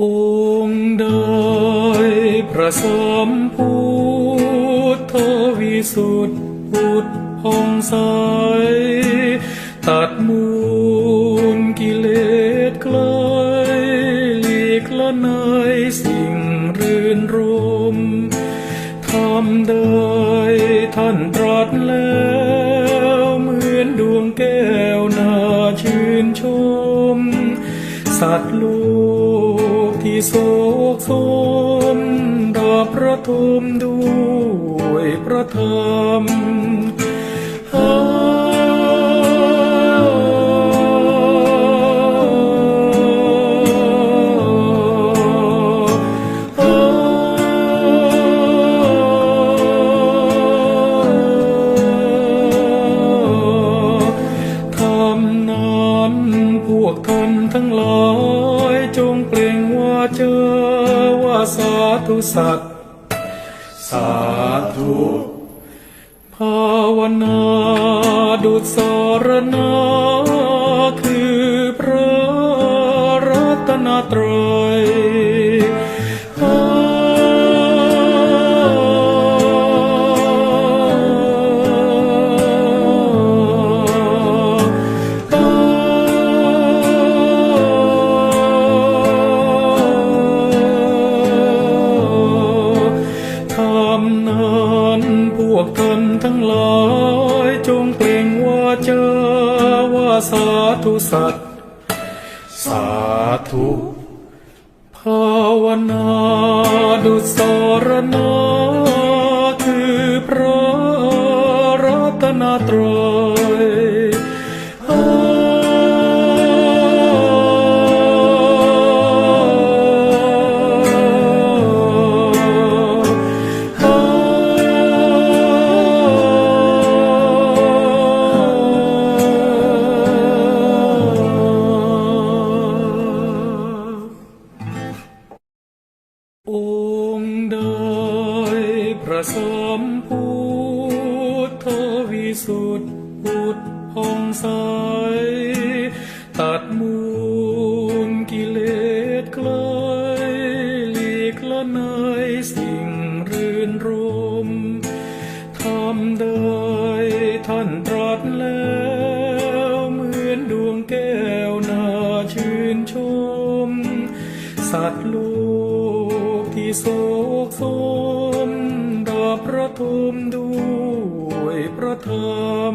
องค์ใดพระสมพุทธวิสุทธิพุทธพองใสตัดมูลกิเลสไกลหลีกละในายสิ่งรื่นรมทำได้ท่านตรัสแล้วเหมือนดวงแก้วนาชื่นชม สัตว์ลกที่ โศกโศมดาบพระทุมด้วยพระธรรม นทั้งหลายจงเปล่งว่าเจอว่าสาธุสัตว์สาธุภาวนาดุจสรนา ทั้งหลายจงเปล่งว่าเจอว่าสาธุสัตว์สาธุภาวนาดุสรณาคือพระรัตนตรัย องค์ใดพระสมพุทธวิสุทธิพุทธพองใสตัดมูลกิเลสไกลหลีกละในายสิ่งรื่นรมทำได้ท่านตรัสแล้วเหมือนดวงแก้วนาชื่นชม สัตว์ลกที่ โศกสมดาบพระทุมด้วยพระธรรม